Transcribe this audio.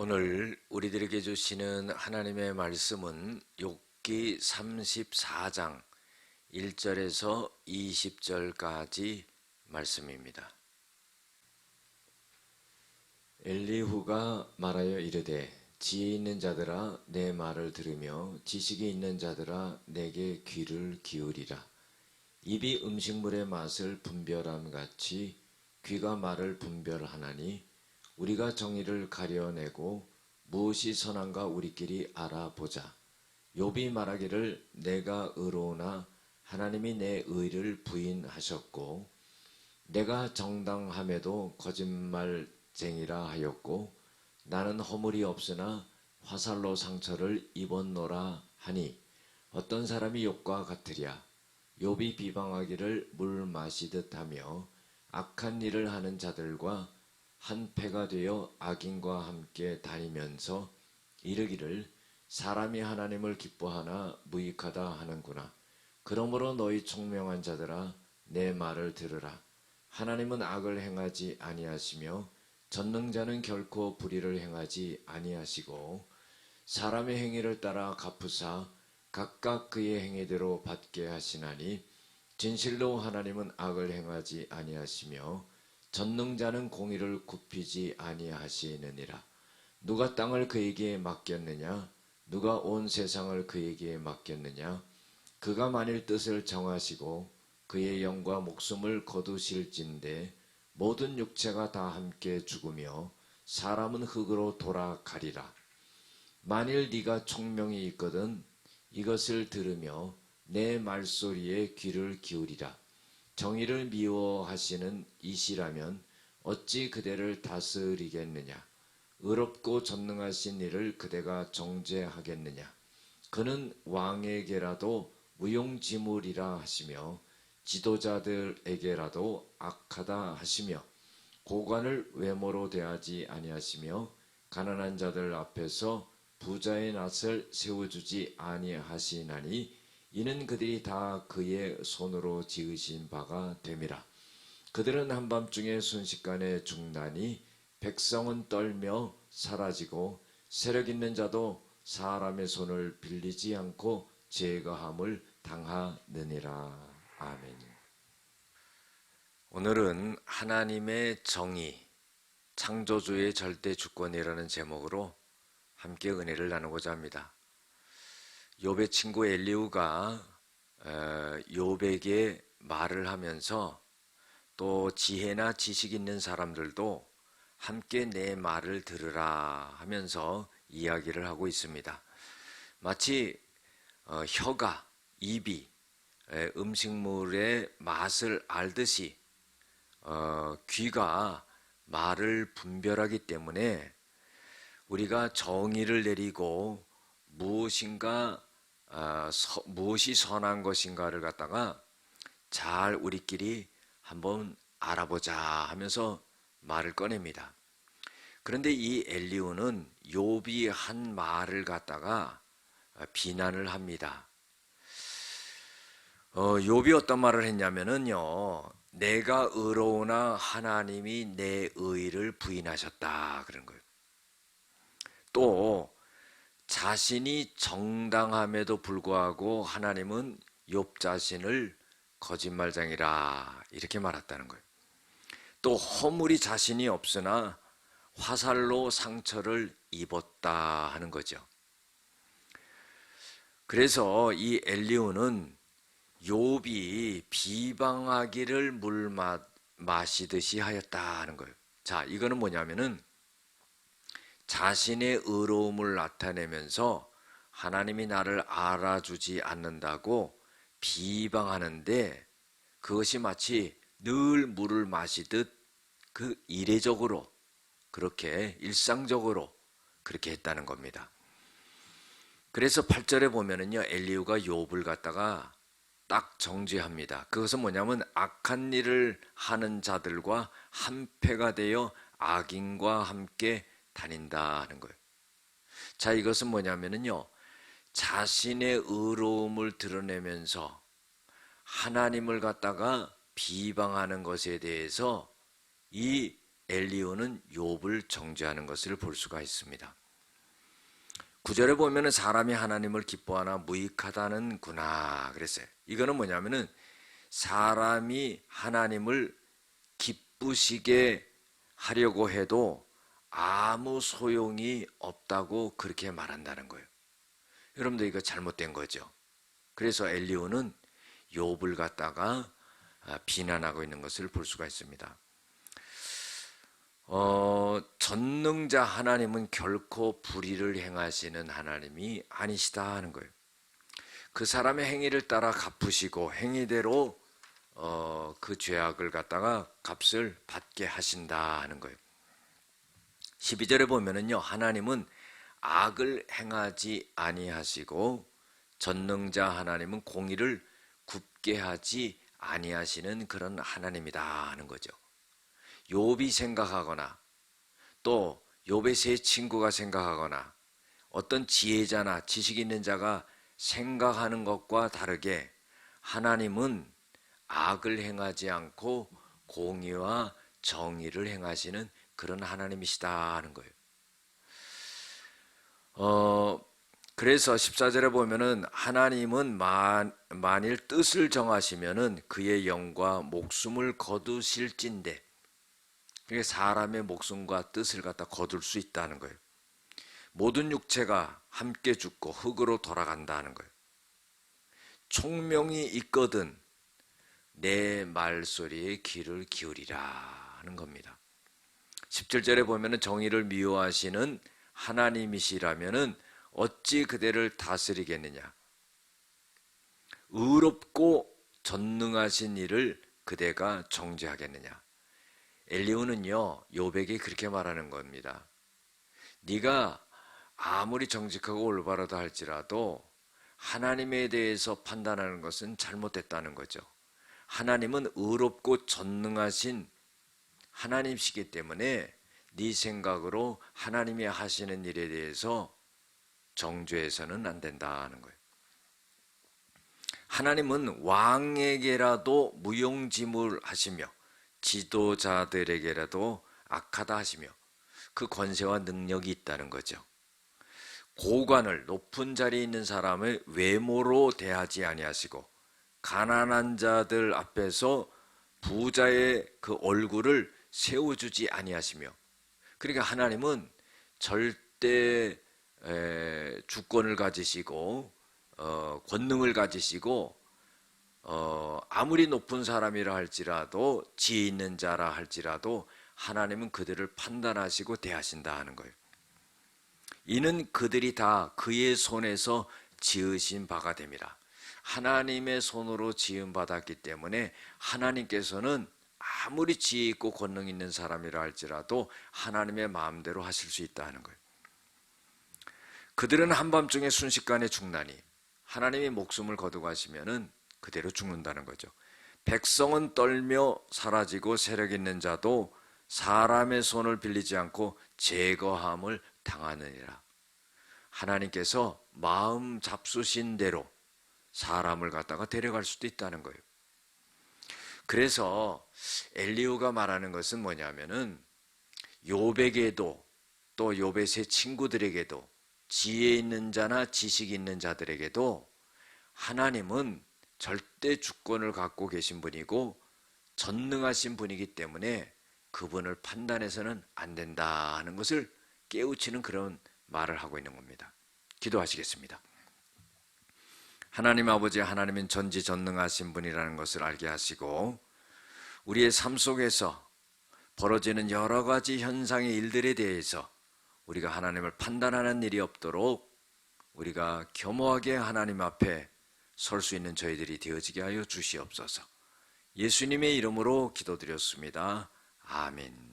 오늘 우리들에게 주시는 하나님의 말씀은 욥기 34장 1절에서 20절까지 말씀입니다. 엘리후가 말하여 이르되 지혜 있는 자들아 내 말을 들으며 지식이 있는 자들아 내게 귀를 기울이라 입이 음식물의 맛을 분별함 같이 귀가 말을 분별하나니 우리가 정의를 가려내고 무엇이 선한가 우리끼리 알아보자. 욥이 말하기를 내가 의로우나 하나님이 내 의를 부인하셨고 내가 정당함에도 거짓말쟁이라 하였고 나는 허물이 없으나 화살로 상처를 입었노라 하니 어떤 사람이 욥과 같으랴 욥이 비방하기를 물 마시듯 하며 악한 일을 하는 자들과 한 패가 되어 악인과 함께 다니면서 이르기를 사람이 하나님을 기뻐하나 무익하다 하는구나. 그러므로 너희 총명한 자들아 내 말을 들으라. 하나님은 악을 행하지 아니하시며 전능자는 결코 불의를 행하지 아니하시고 사람의 행위를 따라 갚으사 각각 그의 행위대로 받게 하시나니 진실로 하나님은 악을 행하지 아니하시며 전능자는 공의를 굽히지 아니하시느니라. 누가 땅을 그에게 맡겼느냐? 누가 온 세상을 그에게 맡겼느냐? 그가 만일 뜻을 정하시고 그의 영과 목숨을 거두실진데 모든 육체가 다 함께 죽으며 사람은 흙으로 돌아가리라. 만일 네가 총명이 있거든 이것을 들으며 내 말소리에 귀를 기울이라. 정의를 미워하시는 이시라면 어찌 그대를 다스리겠느냐? 의롭고 전능하신 이를 그대가 정죄하겠느냐? 그는 왕에게라도 무용지물이라 하시며 지도자들에게라도 악하다 하시며 고관을 외모로 대하지 아니하시며 가난한 자들 앞에서 부자의 낯을 세워주지 아니하시나니 이는 그들이 다 그의 손으로 지으신 바가 됨이라. 그들은 한밤중에 순식간에 죽나니 백성은 떨며 사라지고 세력 있는 자도 사람의 손을 빌리지 않고 제거함을 당하느니라. 아멘. 오늘은 하나님의 정의, 창조주의 절대 주권이라는 제목으로 함께 은혜를 나누고자 합니다. 욥의 친구 엘리우가 욥에게 말을 하면서 또 지혜나 지식 있는 사람들도 함께 내 말을 들으라 하면서 이야기를 하고 있습니다. 마치 어, 혀가 입이 음식물의 맛을 알듯이 어, 귀가 말을 분별하기 때문에 우리가 정의를 내리고 무엇인가 어, 서, 무엇이 선한 것인가를 갖다가 잘 우리끼리 한번 알아보자 하면서 말을 꺼냅니다. 그런데 이 엘리우는 욥이 한 말을 갖다가 비난을 합니다. 어, 욥이 어떤 말을 했냐면은요. 내가 의로우나 하나님이 내 의를 부인하셨다 그런 거예요. 또 자신이 정당함에도 불구하고 하나님은 욥 자신을 거짓말장이라 이렇게 말했다는 거예요. 또 허물이 자신이 없으나 화살로 상처를 입었다 하는 거죠. 그래서 이 엘리오는 욥이 비방하기를 물 마시듯이 하였다 하는 거예요. 자, 이거는 뭐냐면은 자신의 의로움을 나타내면서 하나님이 나를 알아주지 않는다고 비방하는데 그것이 마치 늘 물을 마시듯 그 이례적으로 그렇게 일상적으로 그렇게 했다는 겁니다. 그래서 8절에 보면은요 엘리우가 욥을 갖다가 딱 정죄합니다. 그것은 뭐냐면 악한 일을 하는 자들과 한패가 되어 악인과 함께 다닌다 하는 거예요. 자, 이것은 뭐냐면은요. 자신의 의로움을 드러내면서 하나님을 갖다가 비방하는 것에 대해서 이 엘리오는 욥을 정죄하는 것을 볼 수가 있습니다. 구절에 보면은 사람이 하나님을 기뻐하나 무익하다는구나 그랬어요. 이거는 뭐냐면은 사람이 하나님을 기쁘시게 하려고 해도 아무 소용이 없다고 그렇게 말한다는 거예요. 여러분들 이거 잘못된 거죠. 그래서 엘리오는 욥을 갖다가 아, 비난하고 있는 것을 볼 수가 있습니다. 어, 전능자 하나님은 결코 불의를 행하시는 하나님이 아니시다 하는 거예요. 그 사람의 행위를 따라 갚으시고 행위대로 어, 그 죄악을 갖다가 값을 받게 하신다 하는 거예요. 12절에 보면은요. 하나님은 악을 행하지 아니하시고 전능자 하나님은 공의를 굽게 하지 아니하시는 그런 하나님이다 하는 거죠. 욥이 생각하거나 또 욥의 세 친구가 생각하거나 어떤 지혜자나 지식 있는 자가 생각하는 것과 다르게 하나님은 악을 행하지 않고 공의와 정의를 행하시는 그런 하나님이시다 하는 거예요. 어, 그래서 14절에 보면은 하나님은 만, 만일 뜻을 정하시면은 그의 영과 목숨을 거두실진데 사람의 목숨과 뜻을 갖다 거둘 수 있다는 거예요. 모든 육체가 함께 죽고 흙으로 돌아간다는 거예요. 총명이 있거든 내 말소리에 귀를 기울이라 하는 겁니다. 17절에 보면은 정의를 미워하시는 하나님이시라면은 어찌 그대를 다스리겠느냐? 의롭고 전능하신 이를 그대가 정죄하겠느냐? 엘리오는요 요백이 그렇게 말하는 겁니다. 네가 아무리 정직하고 올바르다 할지라도 하나님에 대해서 판단하는 것은 잘못됐다는 거죠. 하나님은 의롭고 전능하신 하나님이시기 때문에 네 생각으로 하나님이 하시는 일에 대해서 정죄해서는 안 된다는 거예요. 하나님은 왕에게라도 무용지물 하시며 지도자들에게라도 악하다 하시며 그 권세와 능력이 있다는 거죠. 고관을 높은 자리에 있는 사람을 외모로 대하지 아니하시고 가난한 자들 앞에서 부자의 그 얼굴을 세워주지 아니하시며 그러니까 하나님은 절대 주권을 가지시고 어, 권능을 가지시고 어, 아무리 높은 사람이라 할지라도 지혜 있는 자라 할지라도 하나님은 그들을 판단하시고 대하신다 하는 거예요. 이는 그들이 다 그의 손에서 지으신 바가 됩니다. 하나님의 손으로 지은 받았기 때문에 하나님께서는 아무리 지혜 있고 권능 있는 사람이라 할지라도 하나님의 마음대로 하실 수 있다 하는 거예요. 그들은 한밤중에 순식간에 죽나니 하나님이 목숨을 거두가시면은 그대로 죽는다는 거죠. 백성은 떨며 사라지고 세력 있는 자도 사람의 손을 빌리지 않고 제거함을 당하느니라. 하나님께서 마음 잡수신 대로 사람을 갖다가 데려갈 수도 있다는 거예요. 그래서 엘리오가 말하는 것은 뭐냐면은 요백에도 또 요벳의 친구들에게도 지혜 있는 자나 지식 있는 자들에게도 하나님은 절대 주권을 갖고 계신 분이고 전능하신 분이기 때문에 그분을 판단해서는 안 된다 하는 것을 깨우치는 그런 말을 하고 있는 겁니다. 기도하시겠습니다. 하나님 아버지 하나님은 전지전능하신 분이라는 것을 알게 하시고 우리의 삶 속에서 벌어지는 여러 가지 현상의 일들에 대해서 우리가 하나님을 판단하는 일이 없도록 우리가 겸허하게 하나님 앞에 설 수 있는 저희들이 되어지게 하여 주시옵소서. 예수님의 이름으로 기도드렸습니다. 아멘.